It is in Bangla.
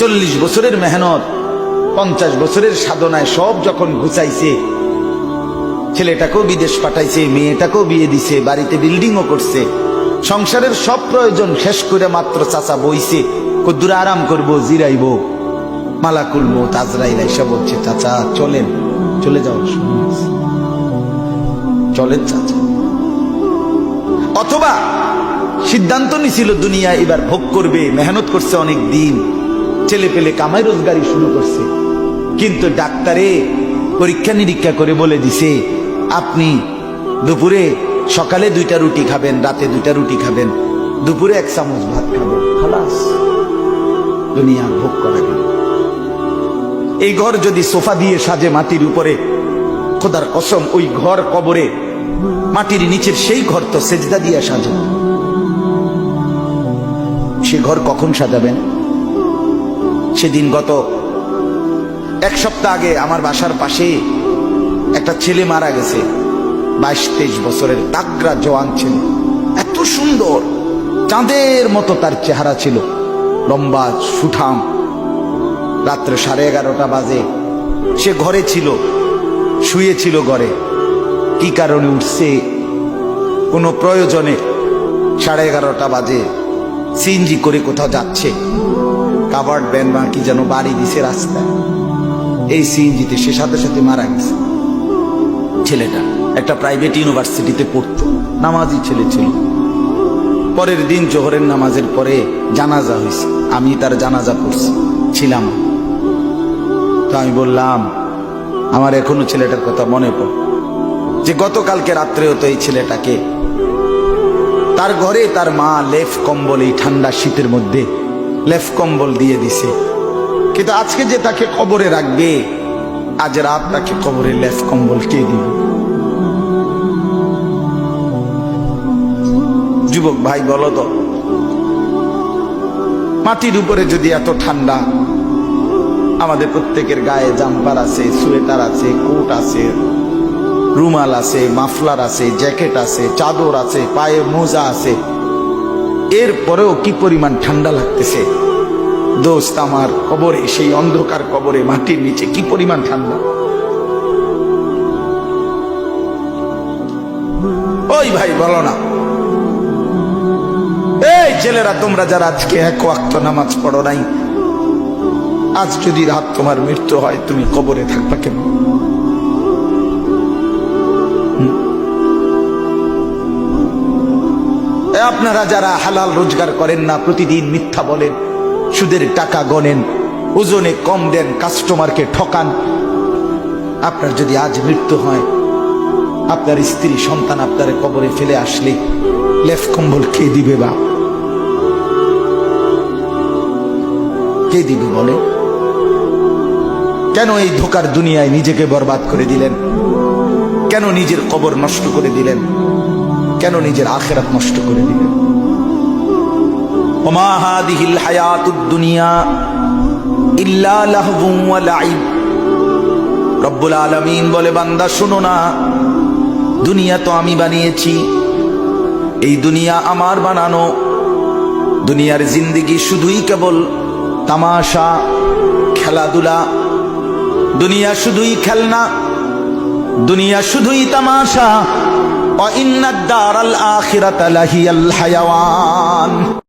চল্লিশ বছরের মেহনত, পঞ্চাশ বছরের সাধনায় সব যখন ঘুচাইছে, ছেলেটাকেও বিদেশ পাঠাইছে, মেয়েটাকেও বিয়ে দিছে, বাড়িতে বিল্ডিংও করছে, সংসারের সব প্রয়োজন শেষ করে মাত্র চাচা বইছে, কদ্দুর আরাম করব, জিরাইব। মালা কুলবো তাজরাইল এসে বলছে, চাচা, চলেন, চলে যাও চলেন, চাচা। অথবা সিদ্ধান্ত নিছিল দুনিয়া এবার ভোগ করবে, মেহনত করছে অনেক দিন। ছেলে পেলে কামাই রোজগারি শুরু করছে। কিন্তু ডাক্তারে পরীক্ষা নিরীক্ষা করে বলে দিছে, আপনি দুপুরে সকালে দুইটা রুটি খাবেন, রাতে দুইটা রুটি খাবেন, দুপুরে এক চামচ ভাত খাবেন, খালাস। দুনিয়া ভোগ করা গেল। এই ঘর যদি সোফা দিয়ে সাজে মাটির উপরে, খোদার কসম, ওই ঘর কবরে মাটির নিচের সেই ঘর তো সেজদা দিয়ে সাজে সে ঘর কখন সাজাবেন? সেদিন গত এক সপ্তাহ আগে আমার বাসার পাশে একটা ছেলে মারা গেছে। বাইশ, তেইশ বছরের তাগরা জওয়ান ছেলে। এত সুন্দর, চাঁদের মতো তার চেহারা ছিল। লম্বা, সুঠাম। রাত্রে সাড়ে এগারোটা বাজে। সে ঘরে ছিল শুয়েছিল ঘরে। কি কারণে উঠছে? কোনো প্রয়োজনে সাড়ে এগারোটা বাজে। সিএনজি করে কোথাও যাচ্ছে। কাভার্ড ব্যান বা কি যেন বাড়ি দিছে রাস্তায়। এই সিএনজিতে সে সাথে সাথে মারা গেছে। ছেলেটা একটা প্রাইভেট ইউনিভার্সিটিতে পড়তো। নামাজি ছেলে ছিল। পরের দিন জোহরের নামাজের পরে জানাজা হয়েছে। আমি তার জানাজা পড়ছি। ছিলাম। তো আমি বললাম, আমার এখনও ছেলেটার কথা মনে পড়ে। যে গতকালকে রাত্রেও তো এই ছেলেটাকে তার ঘরে তার মা লেফ কম্বল এই ঠান্ডা শীতের মধ্যে লেফ কম্বল দিয়ে দিছে। কিন্তু আজকে যে তাকে কবরে রাখবে, আজ রাত তাকে কবরে লেফ কম্বল কে দিবে? যুবক ভাই, বলো তো, মাটির উপরে যদি এত ঠান্ডা, আমাদের প্রত্যেকের গায়ে জাম্পার আছে, সোয়েটার আছে, কোট আছে, রুমাল আছে, মাফলার আছে, জ্যাকেট আছে, চাদর আছে, পায়ে মোজা আছে এরপরেও কি পরিমাণ ঠান্ডা লাগতেছে? দোস্ত, আমার কবরে, সেই অন্ধকার কবরে, মাটির নিচে কি পরিমাণ ঠান্ডা? ওই ভাই, বলো না। এই ছেলেরা, তোমরা যারা আজকে এক ওয়াক্ত নামাজ পড়ো নাই, আজ যদি রাত তোমার মৃত্যু হয়, তুমি কবরে থাকবা কেন? আপনারা যারা হালাল রোজগার করেন না, প্রতিদিন মিথ্যা বলেন, সুদের টাকা গনেন ওজনে কম দেন, কাস্টমারকে ঠকান, আপনার যদি আজ মৃত্যু হয়, আপনার স্ত্রী, সন্তান আপনার কবরে ফেলে আসলে, লেফ কম্বল কে দিবে বা কে দিবে বলে? কেন এই ধোকার দুনিয়ায় নিজেকে বরবাদ করে দিলেন? কেন নিজের কবর নষ্ট করে দিলেন? কেন নিজের আখেরাত নষ্ট করে দিলেন? দুনিয়া বলে, বান্দা না। দুনিয়া তো আমি বানিয়েছি। এই দুনিয়া আমার বানানো। দুনিয়ার জিন্দিগি শুধুই কেবল তামাশা, খেলাধুলা। দুনিয়া শুধুই খেলনা। দুনিয়া শুধুই তামাশা। وإن الدار الآخرة لهي الحيوان.